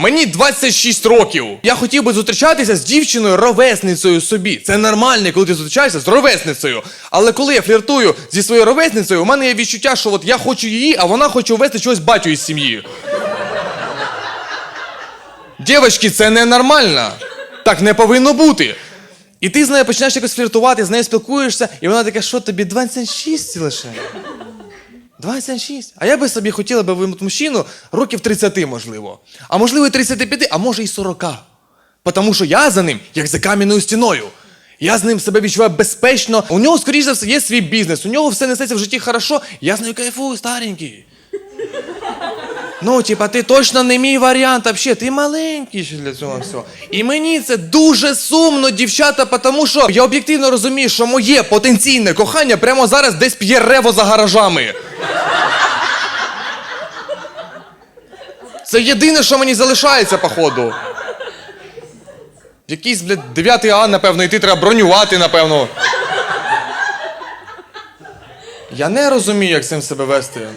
Мені 26 років. Я хотів би зустрічатися з дівчиною ровесницею собі. Це нормально, коли ти зустрічаєшся з ровесницею. Але коли я фліртую зі своєю ровесницею, у мене є відчуття, що от я хочу її, а вона хоче увести чогось батю із сім'ї. Дівчатки, це ненормально. Так не повинно бути. І ти з нею починаєш якось фліртувати, з нею спілкуєшся, і вона така, що тобі 26 лише? 26. А я би собі хотіла би вимити мужчину років 30, можливо. А можливо, і 35, а може і 40. Тому що я за ним, як за кам'яною стіною. Я з ним себе відчуваю безпечно. У нього, скоріш за все, є свій бізнес, у нього все несеться в житті хорошо. Я з нею кайфую, старенький. Ну, типа, ти точно не мій варіант, вообще, ти маленький ще для цього всього. І мені це дуже сумно, дівчата, тому що я об'єктивно розумію, що моє потенційне кохання прямо зараз десь п'є рево за гаражами. Це єдине, що мені залишається, походу. Якийсь, блядь, 9 А, напевно, йти треба бронювати, напевно. Я не розумію, як з цим себе вести.